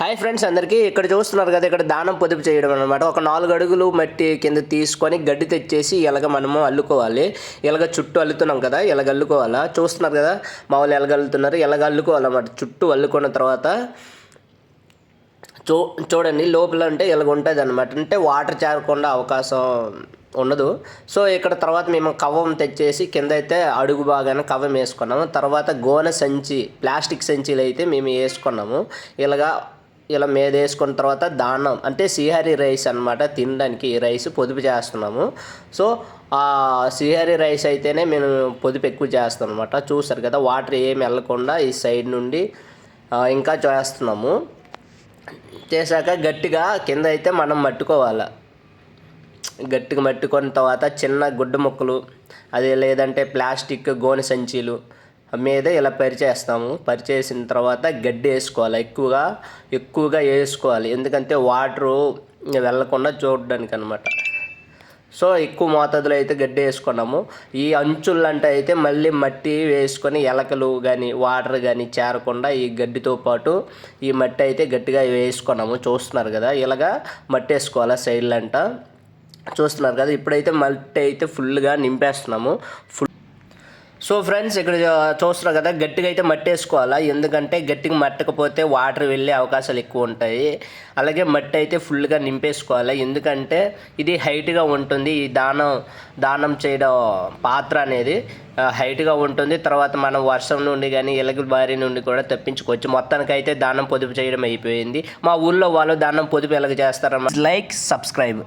Hi friends అందరికీ ఇక్కడ చూస్తున్నారు కదా ఇక్కడ దానం పొదుపు చేయడం అనమాట ఒక నాలుగు అడుగులు మట్టి కింద తీసుకొని గడ్డి తెచ్చేసి ఇలాగ మనము అల్లుకోవాలి. ఇలాగ చుట్టూ అల్లుతున్నాం కదా ఇలాగ అల్లుకోవాలా? చూస్తున్నారు కదా మా వాళ్ళు ఎలాగ అల్లుతున్నారు ఇలాగ అల్లుకోవాలన్నమాట. చుట్టూ అల్లుకున్న తర్వాత చూ చూడండి లోపల అంటే ఇలాగ ఉంటుంది అనమాట అంటే వాటర్ చేరకుండా అవకాశం ఉండదు. సో ఇక్కడ తర్వాత మేము కవ్వం తెచ్చేసి కింద అయితే అడుగు బాగానే కవ్వం వేసుకున్నాము. తర్వాత గోనె సంచి ప్లాస్టిక్ సంచిలు అయితే మేము వేసుకున్నాము. ఇలాగా ఇలా మేదేసుకున్న తర్వాత దానం అంటే శ్రీహరి రైస్ అనమాట తినడానికి ఈ రైస్ పొదుపు చేస్తున్నాము. సో ఆ శ్రీహరి రైస్ అయితేనే మేము పొదుపు ఎక్కువ చేస్తాం అనమాట చూస్తారు కదా వాటర్ ఏమి వెళ్ళకుండా ఈ సైడ్ నుండి ఇంకా చేస్తున్నాము. చేశాక గట్టిగా కింద అయితే మనం మట్టుకోవాలి. గట్టిగా మట్టుకున్న తర్వాత చిన్న గుడ్డ ముక్కలు అది లేదంటే ప్లాస్టిక్ గోనె సంచీలు మీద ఇలా పరిచేస్తాము. పరిచేసిన తర్వాత గడ్డి వేసుకోవాలి. ఎక్కువగా ఎక్కువగా వేసుకోవాలి. ఎందుకంటే వాటరు వెళ్ళకుండా చూడడానికి అనమాట సో ఎక్కువ మోతాదులో అయితే గడ్డి వేసుకున్నాము. ఈ అంచులంటే అయితే మళ్ళీ మట్టి వేసుకొని ఎలకలు కానీ వాటర్ కానీ చేరకుండా ఈ గడ్డితో పాటు ఈ మట్టి అయితే గట్టిగా వేసుకున్నాము. చూస్తున్నారు కదా ఇలాగా మట్టి వేసుకోవాలి సైడ్లంట. చూస్తున్నారు కదా ఇప్పుడైతే మట్టి అయితే ఫుల్గా నింపేస్తున్నాము. ఫుల్ సో ఫ్రెండ్స్ ఇక్కడ చూస్తున్నారు కదా గట్టిగా అయితే మట్టేసుకోవాలా? ఎందుకంటే గట్టిగా మట్టకపోతే వాటర్ వెళ్ళే అవకాశాలు ఎక్కువ ఉంటాయి. అలాగే మట్టి అయితే ఫుల్గా నింపేసుకోవాలి. ఎందుకంటే ఇది హైట్గా ఉంటుంది. ఈ దానం దానం చేయడం పాత్ర అనేది హైట్గా ఉంటుంది. తర్వాత మనం వర్షం నుండి కానీ ఎలుగుల బారి నుండి కూడా తప్పించుకోవచ్చు. మొత్తానికి అయితే దానం పొదుపు చేయడం అయిపోయింది. మా ఊళ్ళో వాళ్ళు దానం పొదుపు ఎలాగ చేస్తారన్నమాట లైక్ సబ్స్క్రైబ్.